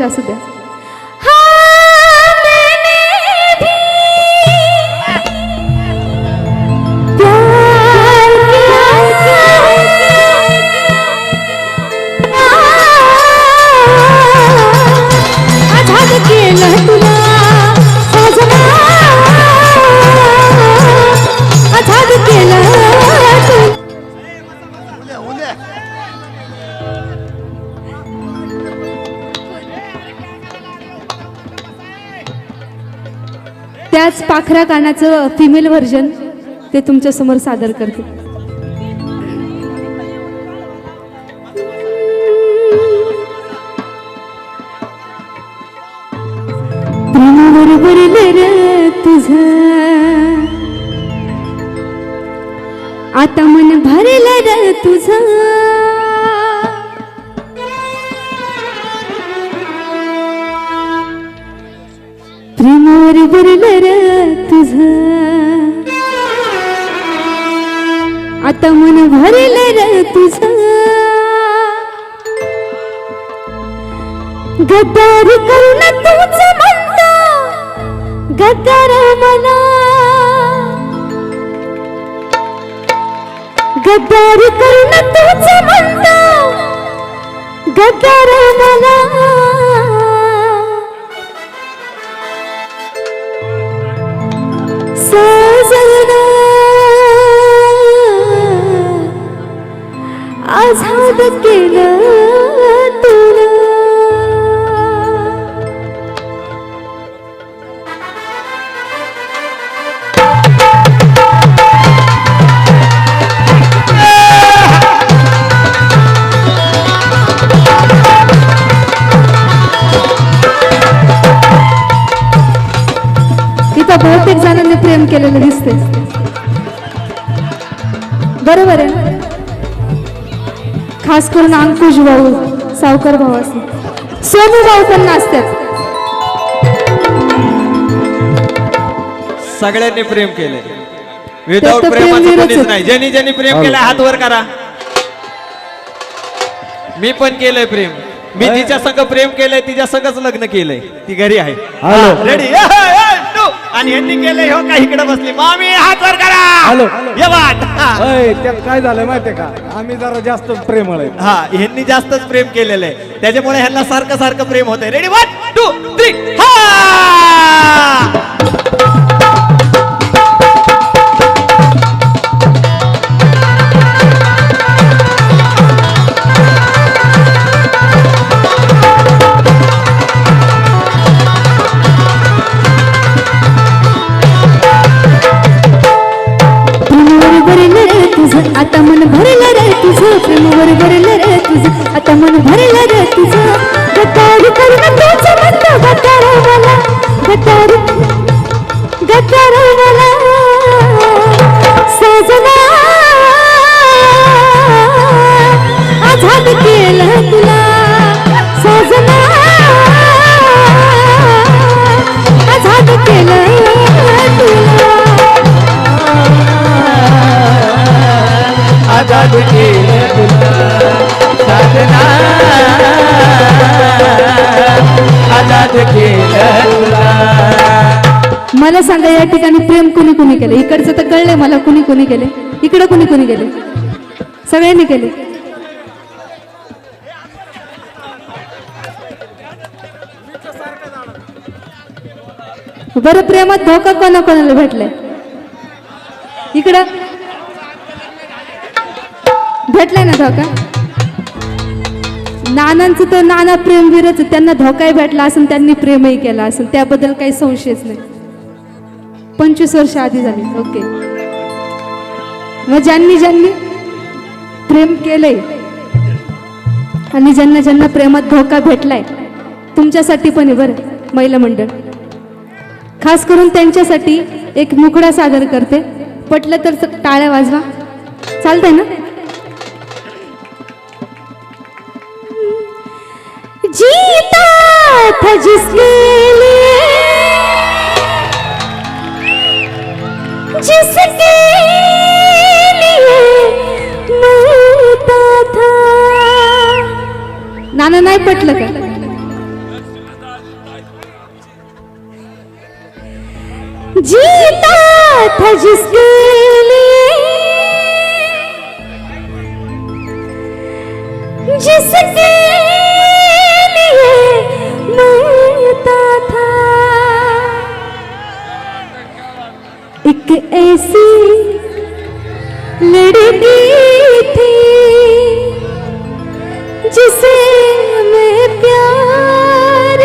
वर्ष असू द्या. केलं त्याच पाखरा कानाचं फिमेल व्हर्जन ते तुमच्यासमोर सादर करते. आता मन भरलं र तुझं. प्रेमावर भरलं र माझ. आता मन भरलं र तुझ. गद्दारी करून तूच म्हणता गद्दार मला गद्दारी करून तूच म्हणता गद्दार मला কেনা करून अंकुश भाऊ सावकार भाऊ असते सोनू भाऊ पण नाचतात. सगळ्यांनी प्रेम केले. विदाऊट तर प्रेमाचं प्रेमवीरच कोणीच आहेत. नाही. ज्यांनी ज्यांनी प्रेम केलं हात वर करा. मी पण केलंय प्रेम. मी जिच्या संग प्रेम केलंय तिच्या संगच लग्न केलंय. ती घरी आहे. हॅलो. रेडी आणि यांनी केलंय हो का इकडे बसली. मामी हात वर करा. हॅलो. ये वाट. अय, त्यात काय झालं माहितीये का? आम्ही जरा जास्त प्रेमळ आहे. हा ह्यांनी जास्तच प्रेम केलेलं आहे. त्याच्यामुळे ह्यांना सारखं सारखं प्रेम होत आहे रेडी वन टू थ्री हा! तुझं प्रेमावर भरलं रे तुझं. आता मन भरलं रे तुझं. गद्दारी करून मला. सांगा या ठिकाणी प्रेम कुणी कुणी केलं? इकडचं तर कळलंय मला कुणी कुणी केले? इकडं कुणी कुणी केले? सगळ्यांनी केले. बरं प्रेमात धोका कोणा कोणाला भेटलाय? इकडं. भेटलाय ना धोका? नानांचं तर नाना प्रेमवीरच त्यांना धोकाही भेटला असून त्यांनी प्रेमही केला असून त्याबद्दल काही संशयच नाही. पंचवीस वर्ष आधी झाली. ओके मग ज्यांनी ज्यांनी प्रेम केलंय आणि ज्यांना ज्यांना प्रेमात धोका भेटलाय तुमच्यासाठी पण आहे बरं महिला मंडळ. खास करून त्यांच्यासाठी एक मुकडा सादर करते. पटलं तर टाळ्या वाजवा. चालतंय ना? जीता था जिसके नाना नाही पटलं का? जीता था जिसके लिए लड़की थी प्यार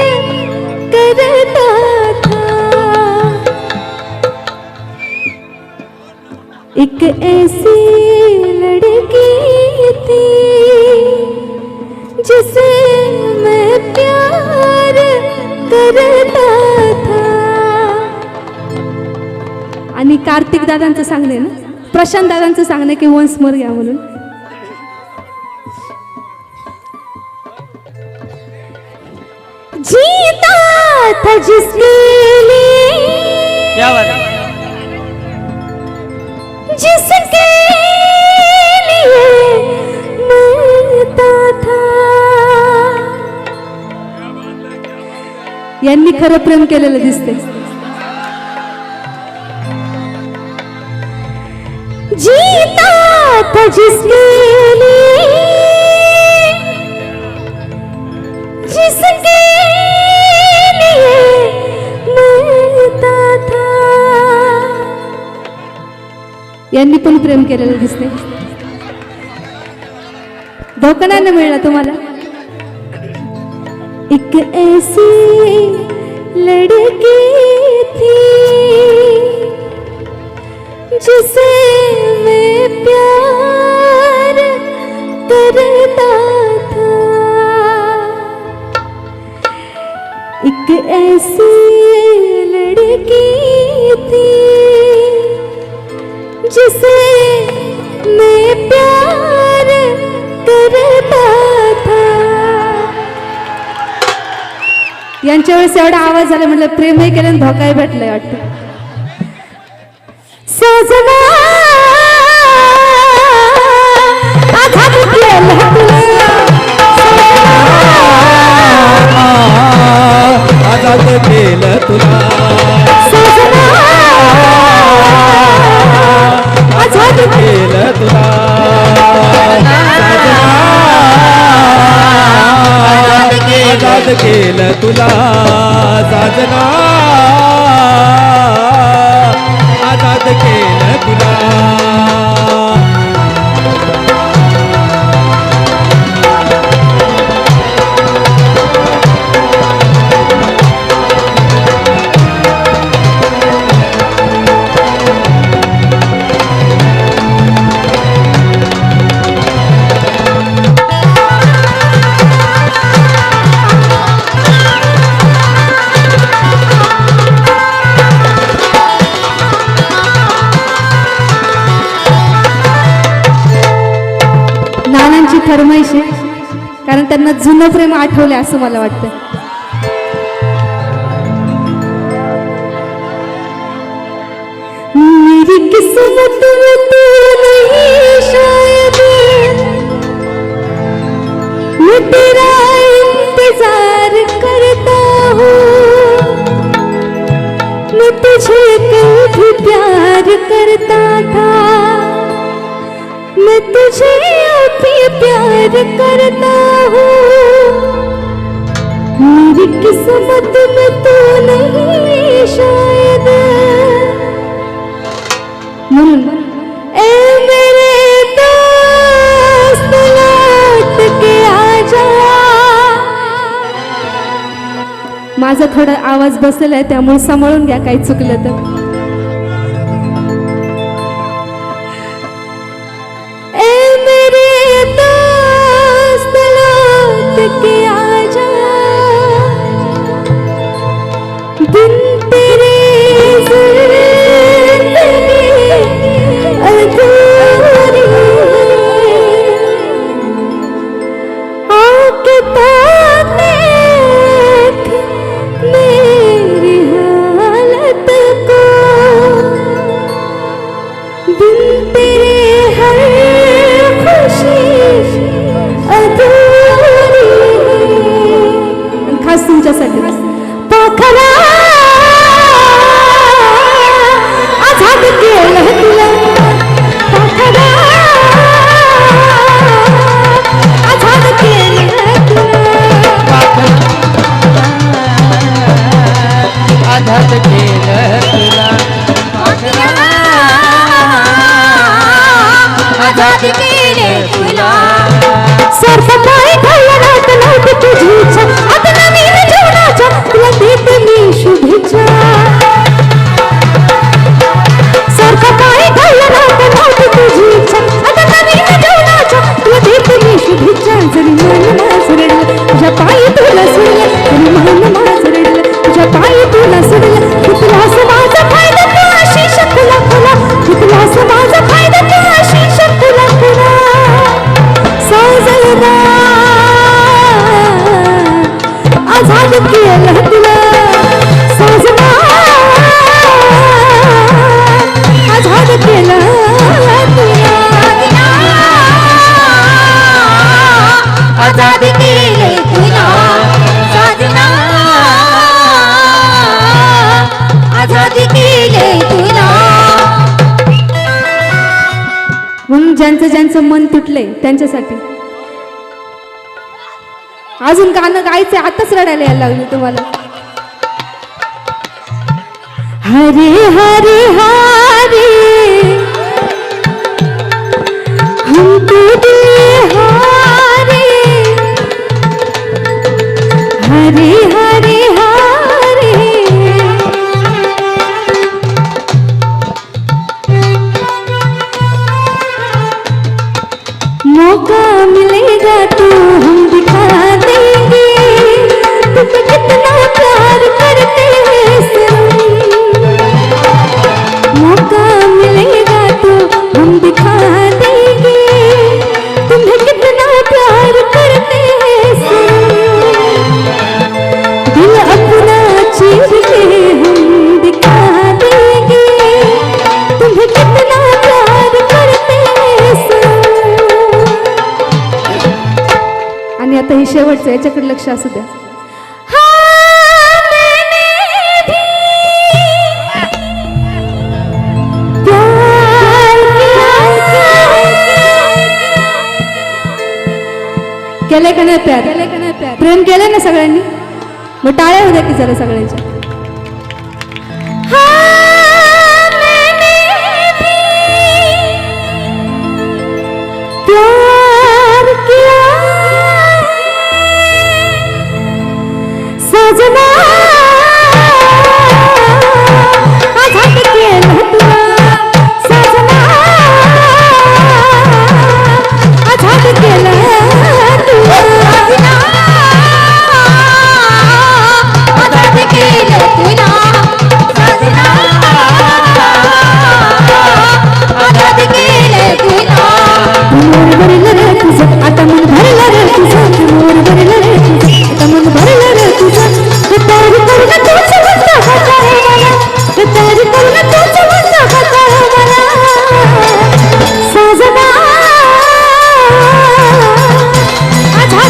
एक ऐसी लड़की थी, जिसे मैं प्यार करता था। कार्तिक दादांचं सांगणे ना? प्रशांत दादांचं सांगणे की वन्स मोर घ्या म्हणून. जीता था जिसके लिए यावर जिसके लिए मरता था. यांनी खरं प्रेम केलेलं दिसते जिसके लिए जिसके लिए मरता था। यांनी पण प्रेम केलेलं दिसते धोका नाही मिळला तुम्हाला. एक ऐसी लड़की थी जिसे मैं प्यार करता था एक ऐसी लड़की थी जिसे मैं प्यार करता था। यांच्या वेळेस एवढा आवाज झाला म्हटलं प्रेमही केलं धोकाही भेटलाय वाटतं. सजना फरमाईश आहे कारण त्यांना जुनं प्रेम आठवलं असं मला वाटतं. मेरी किस्मत में तू नहीं शायद। मैं तेरा इंतजार करता हूँ। मैं तुझे कल भी प्यार करता हूँ। मेरी किस्मत में तू नहीं शायद। म्हणून ए मेरे दोस्त लौट के आजा। माझा थोडा आवाज बसलेला आहे त्यामुळे सांभाळून घ्या काही चुकलं तर. ज्यांचं ज्यांचं मन तुटलंय त्यांच्यासाठी. अजून गाणं गायचंय आताच रडायला यायला लागली तुम्हाला. हरे हरे हरे. हरे. हरे हरे. मिलेगा तू। आणि शेवटचं याच्याकडे लक्ष असू द्या. केलंय का नाही प्यार? प्रेम केलंय ना सगळ्यांनी? मग टाळ्या होत्या की जरा सगळ्यांच्या.